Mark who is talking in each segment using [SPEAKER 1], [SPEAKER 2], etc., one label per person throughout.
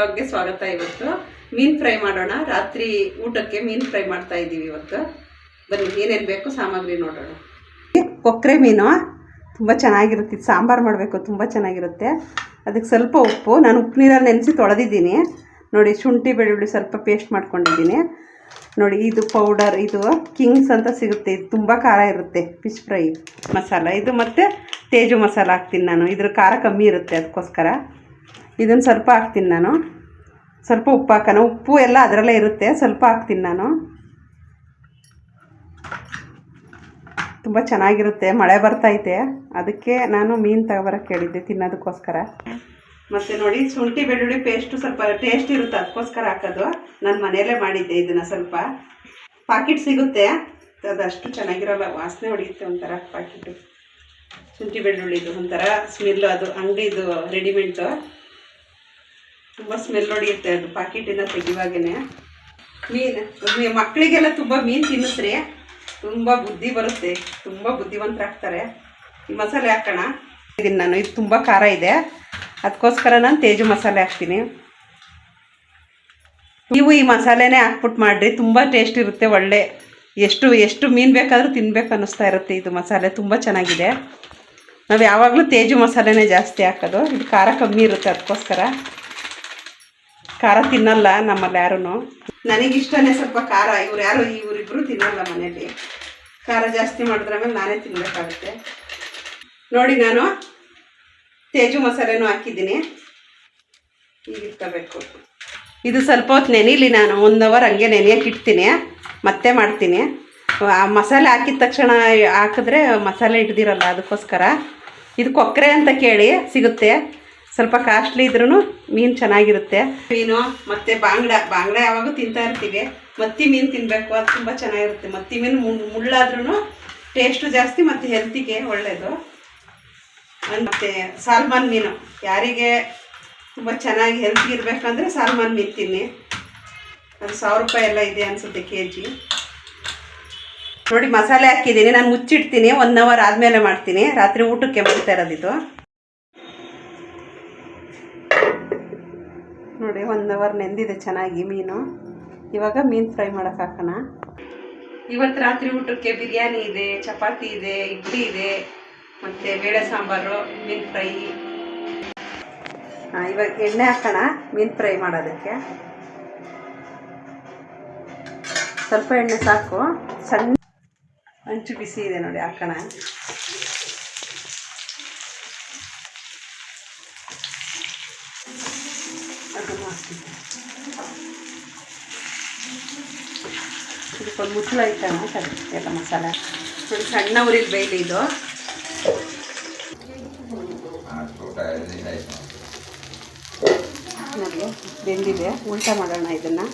[SPEAKER 1] ವ್ಲಾಗ್ಗೆ ಸ್ವಾಗತ ಇವತ್ತು. ಮೀನು ಫ್ರೈ ಮಾಡೋಣ. ರಾತ್ರಿ ಊಟಕ್ಕೆ ಮೀನು ಫ್ರೈ ಮಾಡ್ತಾ ಇದ್ದೀವಿ ಇವತ್ತು. ಬನ್ನಿ, ಏನೇನು ಬೇಕು ಸಾಮಗ್ರಿ ನೋಡೋಣ. ಕೊಕ್ಕರೆ ಮೀನು. ತುಂಬ ಚೆನ್ನಾಗಿರುತ್ತೆ. ಇದು ಸಾಂಬಾರು ಮಾಡಬೇಕು. ತುಂಬ ಚೆನ್ನಾಗಿರುತ್ತೆ. ಅದಕ್ಕೆ ಸ್ವಲ್ಪ ಉಪ್ಪು. ನಾನು ಉಪ್ಪು ನೀರಲ್ಲಿ ನೆನೆಸಿ ತೊಳೆದಿದ್ದೀನಿ. ನೋಡಿ, ಶುಂಠಿ, ಬೆಳ್ಳುಳ್ಳಿ ಸ್ವಲ್ಪ ಪೇಸ್ಟ್ ಮಾಡ್ಕೊಂಡಿದ್ದೀನಿ. ನೋಡಿ, ಇದು ಪೌಡರ್ ಇದು ಕಿಂಗ್ಸ್ ಅಂತ ಸಿಗುತ್ತೆ. ಇದು ತುಂಬ ಖಾರ ಇರುತ್ತೆ. Fish fry masala. ಇದು ಮತ್ತು ತೇಜು ಮಸಾಲ ಹಾಕ್ತೀನಿ ನಾನು. ಇದ್ರ ಖಾರ ಕಮ್ಮಿ ಇರುತ್ತೆ ಅದಕ್ಕೋಸ್ಕರ. ಇದನ್ನು ಸ್ವಲ್ಪ ಹಾಕ್ತೀನಿ ನಾನು. ಸ್ವಲ್ಪ ಉಪ್ಪು ಹಾಕೋಣ ಉಪ್ಪು ಎಲ್ಲ ಅದರಲ್ಲೇ ಇರುತ್ತೆ. ಸ್ವಲ್ಪ ಹಾಕ್ತೀನಿ ನಾನು. ತುಂಬ ಚೆನ್ನಾಗಿರುತ್ತೆ. ಮಳೆ ಬರ್ತೈತೆ. ಅದಕ್ಕೆ ನಾನು ಮೀನು ತಗೊಬರಕ್ಕೆ ಹೇಳಿದ್ದೆ ತಿನ್ನೋದಕ್ಕೋಸ್ಕರ. ಮತ್ತು ನೋಡಿ, ಶುಂಠಿ, ಬೆಳ್ಳುಳ್ಳಿ ಪೇಸ್ಟು ಸ್ವಲ್ಪ ಟೇಸ್ಟ್ ಇರುತ್ತೆ. ಅದಕ್ಕೋಸ್ಕರ ಹಾಕೋದು. ನಾನು ಮನೆಯಲ್ಲೇ ಮಾಡಿದ್ದೆ ಇದನ್ನು ಸ್ವಲ್ಪ. ಪಾಕಿಟ್ ಸಿಗುತ್ತೆ. ಅದಷ್ಟು ಚೆನ್ನಾಗಿರೋಲ್ಲ. ವಾಸನೆ ಹೊಡೆಯುತ್ತೆ ಒಂಥರ ಪಾಕಿಟು ಶುಂಠಿ, ಬೆಳ್ಳುಳ್ಳಿದು ಒಂಥರ ಸ್ಮೆಲ್ಲು ಅದು. ಅಂಗಡಿದು ರೆಡಿಮೇಡ್ದು ತುಂಬ ಸ್ಮೆಲ್ ಹೊಡೆಯುತ್ತೆ ಅದು ಪಾಕಿಟಿಂದ ತೆಗಿವಾಗೇ ಮೀನು ಮಕ್ಕಳಿಗೆಲ್ಲ ತುಂಬ ಮೀನು ತಿನ್ನಿಸ್ರಿ. ತುಂಬ ಬುದ್ಧಿ ಬರುತ್ತೆ, ತುಂಬ ಬುದ್ಧಿವಂತರಾಗ್ತಾರೆ. ಈ ಮಸಾಲೆ ಹಾಕೋಣ. ಇದನ್ನು ನಾನು, ಇದು ತುಂಬ ಖಾರ ಇದೆ. ಅದಕ್ಕೋಸ್ಕರ ನಾನು ತೇಜು ಮಸಾಲೆ ಹಾಕ್ತೀನಿ. ನೀವು ಈ ಮಸಾಲೆನೇ ಹಾಕ್ಬಿಟ್ಟು ಮಾಡಿರಿ, ತುಂಬ ಟೇಸ್ಟ್ ಇರುತ್ತೆ, ಒಳ್ಳೆ. ಎಷ್ಟು ಎಷ್ಟು ಮೀನು ಬೇಕಾದರೂ ತಿನ್ಬೇಕು ಅನ್ನಿಸ್ತಾ ಇರುತ್ತೆ ಇದು ಮಸಾಲೆ, ತುಂಬ ಚೆನ್ನಾಗಿದೆ. ನಾವು ಯಾವಾಗಲೂ ತೇಜು ಮಸಾಲೆನೇ ಜಾಸ್ತಿ ಹಾಕೋದು. ಇದು ಖಾರ ಕಮ್ಮಿ ಇರುತ್ತೆ ಅದಕ್ಕೋಸ್ಕರ ಖಾರ ತಿನ್ನಲ್ಲ ನಮ್ಮಲ್ಲಿ ಯಾರೂ ನನಗಿಷ್ಟನೇ ಸ್ವಲ್ಪ ಖಾರ, ಇವ್ರು ಯಾರು, ಇವರಿಬ್ರು ತಿನ್ನಲ್ಲ ಮನೆಯಲ್ಲಿ. ಖಾರ ಜಾಸ್ತಿ ಮಾಡಿದ್ರೆ ಮೇಲೆ ನಾನೇ ತಿನ್ನಬೇಕಾಗುತ್ತೆ ನೋಡಿ ನಾನು ತೇಜು ಮಸಾಲೆನೂ ಹಾಕಿದ್ದೀನಿ. ಈಗ ಇಟ್ಕೋಬೇಕು. ಇದು ಸ್ವಲ್ಪ ಹೊತ್ತು ನೆನೀಲಿ ನಾನು, ಒಂದು ಅವರ್ ಹಂಗೆ ನೆನೆಯಕ್ಕೆ ಇಡ್ತೀನಿ, ಮತ್ತೆ ಮಾಡ್ತೀನಿ. ಆ ಮಸಾಲೆ ಹಾಕಿದ ತಕ್ಷಣ ಹಾಕಿದ್ರೆ ಮಸಾಲೆ ಹಿಡ್ದಿರಲ್ಲ, ಅದಕ್ಕೋಸ್ಕರ. ಇದು ಕೊಕ್ಕರೆ ಅಂತ ಕೇಳಿ ಸಿಗುತ್ತೆ. ಸ್ವಲ್ಪ ಕಾಸ್ಟ್ಲಿ ಇದ್ರೂ ಮೀನು ಚೆನ್ನಾಗಿರುತ್ತೆ. ಮೀನು ಮತ್ತು ಬಾಂಗ್ಡ ಬಾಂಗ್ಡ ಯಾವಾಗೂ ತಿಂತಾ ಇರ್ತೀವಿ. ಮತ್ತಿ ಮೀನು ತಿನ್ನಬೇಕು ಅದು ತುಂಬ ಚೆನ್ನಾಗಿರುತ್ತೆ. ಮತ್ತಿ ಮೀನು ಮುಳ್ಳಾದ್ರೂ ಟೇಸ್ಟು ಜಾಸ್ತಿ ಮತ್ತು ಹೆಲ್ತಿಗೆ ಒಳ್ಳೆಯದು ಮತ್ತು ಸಾಲ್ಮನ್ ಮೀನು. ಯಾರಿಗೆ ತುಂಬ ಚೆನ್ನಾಗಿ ಹೆಲ್ತಿಗೆ ಇರಬೇಕಂದ್ರೆ ಸಾಲ್ಮನ್ ಮೀನು ತಿನ್ನಿ. ಅದು ಸಾವಿರ ರೂಪಾಯಿ ಎಲ್ಲ ಇದೆ ಅನಿಸುತ್ತೆ ಕೆ ಜಿ ನೋಡಿ ಮಸಾಲೆ ಹಾಕಿದ್ದೀನಿ. ನಾನು ಮುಚ್ಚಿಡ್ತೀನಿ. ಒನ್ ಅವರ್ ಆದಮೇಲೆ ಮಾಡ್ತೀನಿ. ರಾತ್ರಿ ಊಟಕ್ಕೆ ಮಾಡ್ತಾ ಇರೋದಿದು ನೋಡಿ ಒನ್ ಅವರ್ ನೆಂದಿದೆ ಚೆನ್ನಾಗಿ ಮೀನು. ಇವಾಗ ಮೀನು ಫ್ರೈ ಮಾಡೋಕೆ ಹಾಕೋಣ. ಇವತ್ತು ರಾತ್ರಿ ಊಟಕ್ಕೆ ಬಿರಿಯಾನಿ ಇದೆ ಚಪಾತಿ ಇದೆ ಇಡ್ಲಿ ಇದೆ ಮತ್ತು ಬೇಳೆ ಸಾಂಬಾರು ಮೀನು ಫ್ರೈ. ಹಾಂ ಇವಾಗ ಎಣ್ಣೆ ಹಾಕೋಣ ಮೀನು ಫ್ರೈ ಮಾಡೋದಕ್ಕೆ. ಸ್ವಲ್ಪ ಎಣ್ಣೆ ಸಾಕು. ಸಣ್ಣ ಹಂಚು ಬಿಸಿ ಇದೆ ನೋಡಿ ಹಾಕೋಣ. ಅದನ್ನು ಇದಕ್ಕೊಂದು ಮುಚ್ಚಳ ಸರಿ ಎಲ್ಲ ಮಸಾಲೆ. ಒಂದು ಸಣ್ಣ ಉರಿಲಿ ಬೇಯ್ಲಿ ಇದು. ಬೆಂದಿದೆ ಉಲ್ಟಾ ಮಾಡೋಣ ಇದನ್ನು.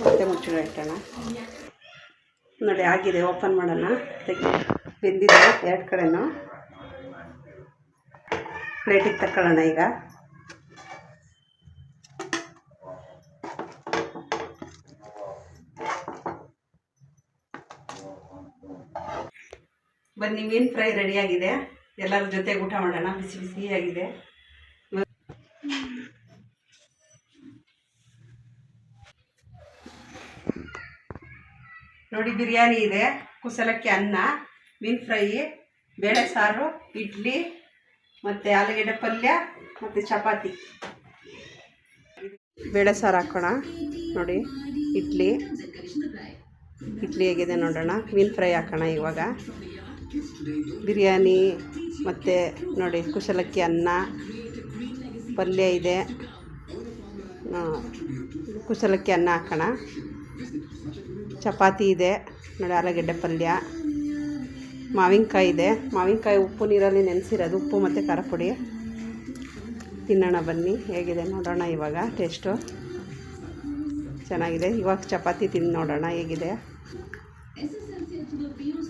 [SPEAKER 1] ಮತ್ತೆ ಮುಚ್ಚಳ ಇಟ್ಟೋಣ. ನೋಡಿ, ಆಗಿದೆ ಓಪನ್ ಮಾಡೋಣ. ತೆಗಿ ಬೆಂದಿದೆ ಎರಡು ಕಡೆನೂ. ಪ್ಲೇಟಿಗೆ ತಗೊಳ್ಳೋಣ ಈಗ. ಬನ್ನಿ ಮೀನು ಫ್ರೈ ರೆಡಿಯಾಗಿದೆ ಎಲ್ಲರ ಜೊತೆಗೆ ಊಟ ಮಾಡೋಣ. ಬಿಸಿ ಬಿಸಿಯಾಗಿದೆ. ನೋಡಿ ಬಿರಿಯಾನಿ ಇದೆ. ಕುಸಲಕ್ಕಿ ಅನ್ನ, ಮೀನು ಫ್ರೈ, ಬೇಳೆ ಸಾರು, ಇಡ್ಲಿ, ಮತ್ತು ಆಲೂಗೆಡ್ಡೆ ಪಲ್ಯ, ಮತ್ತು ಚಪಾತಿ. ಬೇಳೆ ಸಾರು ಹಾಕೋಣ. ನೋಡಿ, ಇಡ್ಲಿ. ಇಡ್ಲಿ ಹೇಗಿದೆ ನೋಡೋಣ. ಮೀನು ಫ್ರೈ ಹಾಕೋಣ ಇವಾಗ. ಬಿರಿಯಾನಿ, ಮತ್ತು ನೋಡಿ ಕುಶಲಕ್ಕಿ ಅನ್ನ, ಪಲ್ಯ ಇದೆ. ಕುಶಲಕ್ಕಿ ಅನ್ನ ಹಾಕೋಣ. ಚಪಾತಿ ಇದೆ. ನೋಡಿ, ಆಲೂಗೆಡ್ಡೆ ಪಲ್ಯ. ಮಾವಿನಕಾಯಿ ಇದೆ. ಮಾವಿನಕಾಯಿ ಉಪ್ಪು ನೀರಲ್ಲಿ ನೆನೆಸಿರೋದು. ಉಪ್ಪು ಮತ್ತು ಖಾರ ಪುಡಿ. ತಿನ್ನೋಣ ಬನ್ನಿ. ಹೇಗಿದೆ ನೋಡೋಣ ಇವಾಗ ಟೇಸ್ಟು. ಚೆನ್ನಾಗಿದೆ. ಇವಾಗ ಚಪಾತಿ ತಿಂದು ನೋಡೋಣ ಹೇಗಿದೆ.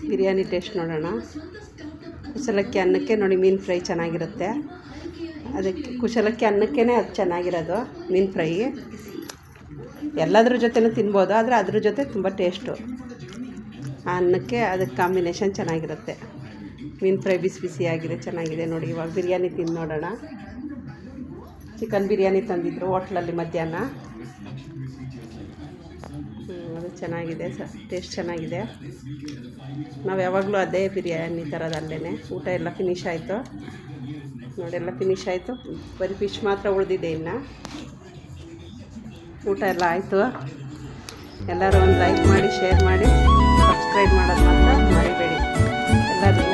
[SPEAKER 1] ಬಿರಿಯಾನಿ ಟೇಸ್ಟ್ ನೋಡೋಣ. ಕುಶಲಕ್ಕಿ ಅನ್ನಕ್ಕೆ ನೋಡಿ, ಮೀನು ಫ್ರೈ ಚೆನ್ನಾಗಿರುತ್ತೆ. ಅದಕ್ಕೆ ಕುಶಲಕ್ಕಿ ಅನ್ನಕ್ಕೇ ಅದು ಚೆನ್ನಾಗಿರೋದು, ಮೀನು ಫ್ರೈ. ಎಲ್ಲದ್ರ ಜೊತೆನೂ ತಿನ್ಬೋದು, ಆದರೆ ಅದ್ರ ಜೊತೆ ತುಂಬ ಟೇಸ್ಟು ಆ ಅನ್ನಕ್ಕೆ ಅದಕ್ಕೆ ಕಾಂಬಿನೇಷನ್ ಚೆನ್ನಾಗಿರುತ್ತೆ. ಮೀನು ಫ್ರೈ ಬಿಸಿ ಬಿಸಿಯಾಗಿದೆ ಚೆನ್ನಾಗಿದೆ ನೋಡಿ, ಇವಾಗ ಬಿರಿಯಾನಿ ತಿಂದು ನೋಡೋಣ. ಚಿಕನ್ ಬಿರಿಯಾನಿ ತಂದಿದ್ರು ಹೋಟ್ಲಲ್ಲಿ ಮಧ್ಯಾಹ್ನ. ಅದು ಚೆನ್ನಾಗಿದೆ, ಸ ಟೇಸ್ಟ್ ಚೆನ್ನಾಗಿದೆ. ನಾವು ಯಾವಾಗಲೂ ಅದೇ ಬಿರಿಯಾನಿ ಥರದಲ್ಲೇ ಊಟ ಎಲ್ಲ ಫಿನಿಶ್ ಆಯಿತು. ನೋಡಿ, ಎಲ್ಲ ಫಿನಿಶ್ ಆಯಿತು. ಬರೀ ಫಿಶ್ ಮಾತ್ರ ಉಳಿದಿದೆ ಇನ್ನು. ಊಟ ಎಲ್ಲ ಆಯಿತು. ಎಲ್ಲರೂ ಒಂದು ಲೈಕ್ ಮಾಡಿ ಶೇರ್ ಮಾಡಿ ಸಬ್ಸ್ಕ್ರೈಬ್ ಮಾಡೋದು ಮಾತ್ರ ಮರಿಬೇಡಿ. ಎಲ್ಲರಿಗೂ